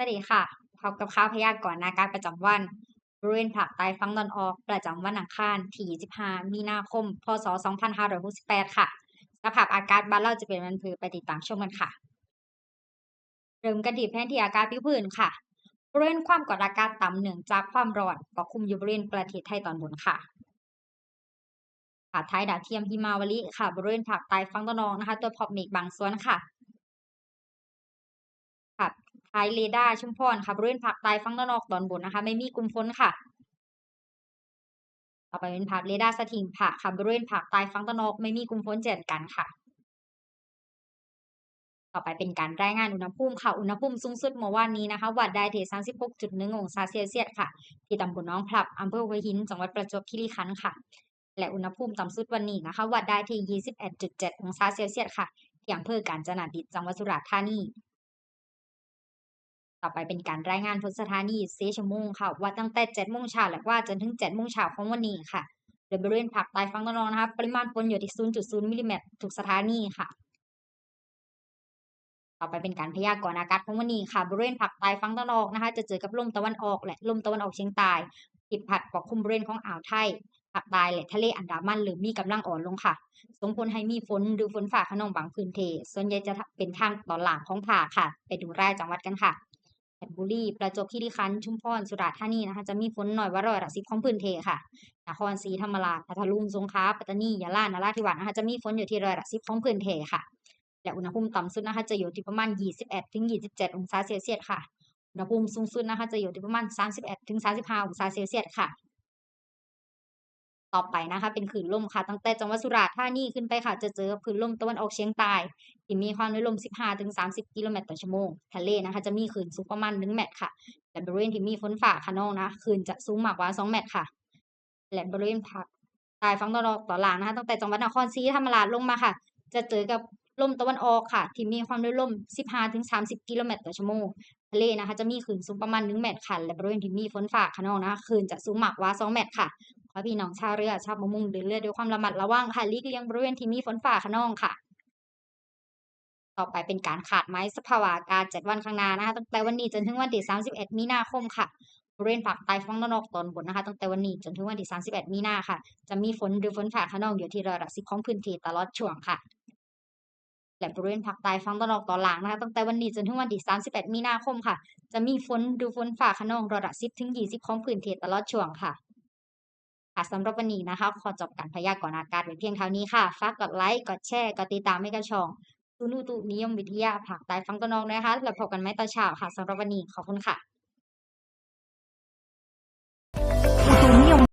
สวัสดีค่ะ พบกับข่าวพยากรณ์อากาศประจำวัน บริเวณภาคใต้ฝั่งตะวันออก ประจำวันอังคารที่ 25 มีนาคม พศ 2568 ค่ะ สภาพอากาศบ้านเราจะเป็นวันพือไปติดตามชมกันค่ะ เริ่มกันที่แผนที่อากาศผิวพื้นค่ะ บริเวณความกดอากาศต่ำเนื่องจากความร้อนปกคลุมอยู่บริเวณประเทศไทยตอนบนค่ะผาท้ายดาวเทียมหิมาวลิค่ะ บริเวณภาคใต้ฝั่งตะนออกนะคะ ตัวพบเมฆบางส่วนค่ะ ท้ายเรดาร์ชุมพรค่ะบริเวณภาคใต้ฝั่งตะวันออกตอนบนนะคะ ไม่มีกลุ่มฝนค่ะ ต่อไปเป็นภาพเรดาร์สถิงพระค่ะบริเวณภาคใต้ฝั่งตะวันออกไม่มีกลุ่มฝนเช่นกันค่ะ ต่อไปเป็นการรายงานอุณหภูมิค่ะ อุณหภูมิสูงสุดเมื่อวานนี้นะคะวัดได้ที่36.1องศาเซลเซียสค่ะ ที่ตำบลน้องพลับอำเภอหัวหิน จังหวัดประจวบคีรีขันธ์ค่ะ และอุณหภูมิต่ำสุดวันนี้นะคะวัดได้ที่21.7องศาเซลเซียสค่ะที่อำเภอกาญจนดิตจังหวัดสุราษฎร์ธานี ต่อไปเป็นการรายงานผลสถานี4ชั่วโมงค่ะวัดตั้งแต่7โมงเช้าและว่าจนถึง7โมงเช้าของวันนี้ค่ะโดยบริเวณภาคใต้ฝั่งตะนออกนะคะปริมาณฝนอยู่ที่ 0.0มิลลิเมตรทุกสถานีค่ะ ต่อไปเป็นการพยากรณ์อากาศของวันนี้ค่ะ บริเวณภาคใต้ฝั่งตะนออกนะคะ จะเจอกับลมตะวันออกและลมตะวันออกเฉียงใต้ที่พัดปกคลุมบริเวณของอ่าวไทยภาคใต้และทะเลอันดามันเริ่มมีกำลังอ่อนลงค่ะ ส่งผลให้มีฝนหรือฝนฟ้าขนองบางพื้นที่ส่วนใหญ่จะเป็นทางตอนหล่างของภาคค่ะ ไปดูรายจังหวัดกันค่ะ เพชรบุรีประจวบคีรีขันธ์ชุมพรสุราษฎร์ธานีนะคะจะมีฝนหน้อยว่าร้อยละ10ของพื้นเทค่ะนครศรีธรรมราชพัทลุงสงขลาปัตตานียะลานราธิวาสนะคะจะมีฝนอยู่ที่ร้อยละ10ของพื้นเทค่ะ และอุณหภูมิต่ำสุดนะคะจะอยู่ที่ประมาณ 21ถึง27 องศาเซลเซียสค่ะอุณหภูมิสูงสุดนะคะจะอยู่ที่ประมาณ 31ถึง35 องศาเซลเซียสค่ะต่อไปนะคะเป็นคลื่นลมค่ะตั้งแต่จังหวัดสุราษฎร์ธานีขึ้นไปค่ะ จะเจอกับคลื่นลมตะวันออกเฉียงใต้ ที่มีความเร็วลม 15ถึง30 กิโลเมตรต่อชั่วโมง ทะเลนะคะ จะมีคลื่นสูงประมาณ1เมตรค่ะและบริเวณที่มีฝนฟ้าคะนองนะคลื่นจะสูงมากกว่า 2 เมตรค่ะ และบริเวณภาคใต้ฝั่งตะวันออกตอนล่างนะคะ ตั้งแต่จังหวัดนครศรีธรรมราชลงมาค่ะ จะเจอกับลมตะวันออกค่ะ ที่มีความเร็วลม 15ถึง30 กิโลเมตรต่อชั่วโมง ทะเลนะคะ จะมีคลื่นสูงประมาณ 1 เมตรค่ะ และบริเวณที่มีฝนฟ้าคะนองนะคะคลื่นจะสูงมากกว่า 2 เมตรค่ะ ขอพี่น้องชาวเรือชาวประมงเดินเรือด้วยความระมัดระวังค่ะ ลีกเลี่ยงบริเวณที่มีฝนฟ้าคะนองค่ะ ต่อไปเป็นการขาดไม้สภาวะอากาศ7วันข้างหน้านะคะตั้งแต่วันนี้จนถึงวันที่ 31 มีนาคมค่ะบริเวณภาคใต้ฝั่งตะวันออกตอนบนนะคะตั้งแต่วันนี้จนถึงวันที่ 31 มีนาค่ะ จะมีฝนหรือฝนฟ้าคะนองอยู่ที่ร้อยละ10ของพื้นที่ตลอดช่วงค่ะ และบริเวณภาคใต้ฝั่งตะวันออกตอนล่างนะคะตั้งแต่วันนี้จนถึงวันที่ 31 มีนาคมค่ะ จะมีฝนหรือฝนฟ้าคะนองร้อยละ10ถึง20ของพื้นที่ตลอดช่วงค่ะค่ะสำหรับวันนี้นะคะ ขอจบการพยากรณ์อากาศไว้เพียงเท่านี้ค่ะฝากกดไลค์กดแชร์กดติดตามให้กับช่อง ศูนย์อุตุนิยมวิทยาภาคใต้ฝั่งตะวันออกนะคะแล้วพบกันใหม่ตอนเช้าค่ะสำหรับวันนี้ขอบคุณค่ะ